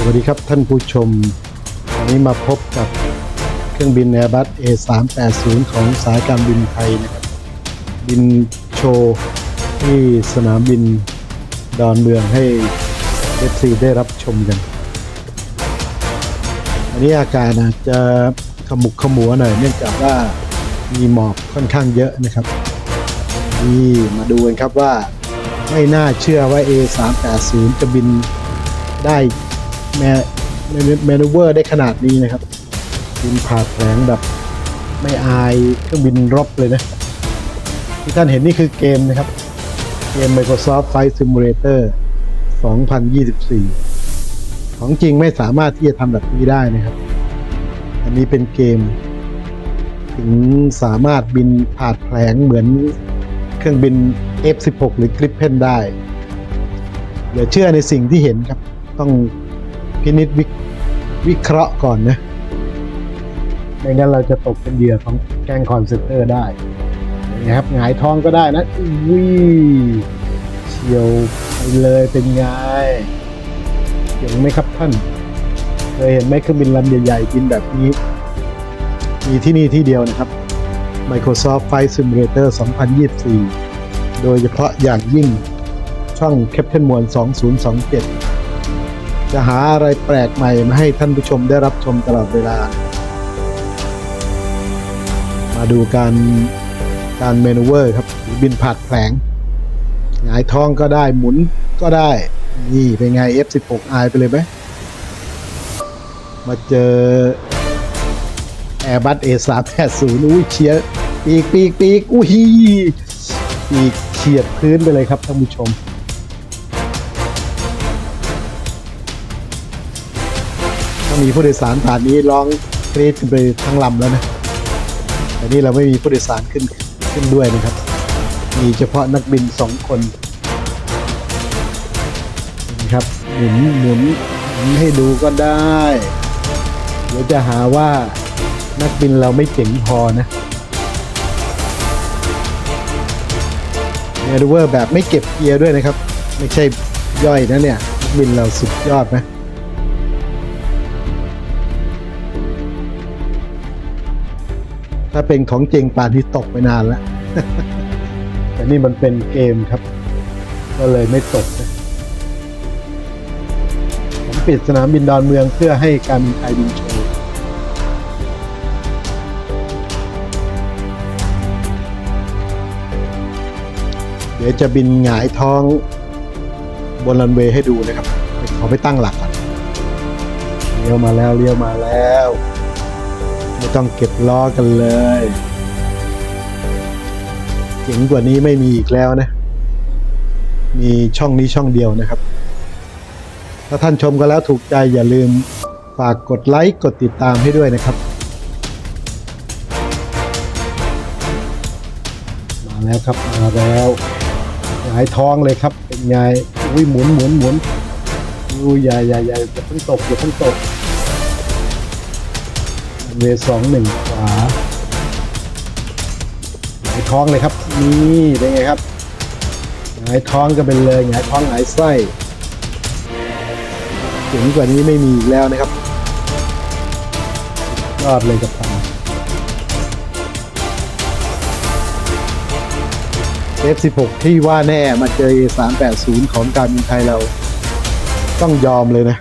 สวัสดีครับท่านผู้ชม วันนี้มาพบกับเครื่องบิน Airbus A380 ของสายการบินไทยนะครับ บินโชว์ที่สนามบินดอนเมืองให้เอฟซีได้รับชมกัน อันนี้อากาศอาจจะขมุกขมัวหน่อย เนื่องจากว่ามีหมอกค่อนข้างเยอะนะครับ นี่มาดูกันครับว่าไม่น่าเชื่อว่า A380 จะบินได้ แมแมนูเวอร์ได้ขนาดนี้นะครับบินผ่าแผลงแบบไม่อายเครื่องบินรบเลยนะ ที่ท่านเห็นนี่คือเกมนะครับ เกม Microsoft Flight Simulator 2024 ของจริงไม่สามารถที่จะทำแบบนี้ได้นะครับ อันนี้เป็นเกม ถึงสามารถบินผ่าแผลงเหมือนเครื่องบิน F16 หรือ Gripen ได้ อย่าเชื่อในสิ่งที่เห็นครับ ต้อง พินิจวิวิเคราะห์ก่อนนะ ไม่งั้นเราจะตกเป็นเหยื่อของแก๊งคอนเซนเตอร์ได้นะครับหงายท้องก็ได้นะอุ้ยเฉียวไปเลยเป็นไงเห็นไหมครับท่าน เคยเห็นไหมเครื่องบินลำใหญ่ๆบินแบบนี้ มีที่นี่ที่เดียวนะครับ Microsoft Flight Simulator 2024 โดยเฉพาะอย่างยิ่งช่อง Captain มวล2027 จะหาอะไรแปลกใหม่มาให้ท่านผู้ชมได้รับชมตลอดเวลา มาดูการการเมนูเวอร์ครับหรือบินผัดแผลงหงายท้องก็ได้หมุนก็ได้ นี่เป็นไง F16 อายไปเลยไหม มาเจอ Airbus A380 อุ้ยเชียร์ปีกปีกปีกอุ้ยปีกเฉียดพื้นไปเลยครับท่านผู้ชม ถ้ามีผู้โดยสารผ่านนี้ร้องกรี๊ดกันไปทั้งลำแล้วนะแต่นี่เราไม่มีผู้โดยสารขึ้นขึ้นด้วยนะครับ มีเฉพาะนักบินสองคนนะครับหมุนหมุนหมุนให้ดูก็ได้ เดี๋ยวจะหาว่านักบินเราไม่เจ๋งพอนะเนดูเวอร์แบบไม่เก็บเกียร์ด้วยนะครับ ไม่ใช่ย่อยนะเนี่ย บินเราสุดยอดนะ ถ้าเป็นของจริงป่านที่ตกไปนานแล้ว แต่นี่มันเป็นเกมครับ ก็เลยไม่ตกนะผมปิดสนามบินดอนเมืองเพื่อให้การบินไทยบินโชว์เดี๋ยวจะบินหงายท้องบนรันเวย์ให้ดูนะครับขอไปตั้งหลักก่อนเลี้ยวมาแล้วเลี้ยวมาแล้ว ไม่ต้องเก็บล้อกันเลยเจ๋งกว่านี้ไม่มีอีกแล้วนะ มีช่องนี้ช่องเดียวนะครับ ถ้าท่านชมกันแล้วถูกใจอย่าลืมฝากกดไลค์กดติดตามให้ด้วยนะครับ มาแล้วครับมาแล้วหายท้องเลยครับ เป็นไงอุ้ยหมุนหมุนหมุนอุ้ยอย่าอย่าอย่าอย่าเพิ่งตกอย่าเพิ่งตก เวสองหนึ่งขวาหงายท้องเลยครับ นี่เป็นไงครับหงายท้องก็เป็นเลยหงายท้องหงายไส้เจ๋งกว่านี้ไม่มีอีกแล้วนะครับยอดเลยกับตา F16 ที่ว่าแน่มาเจอ A380 ของการบินไทยเรา ต้องยอมเลยนะ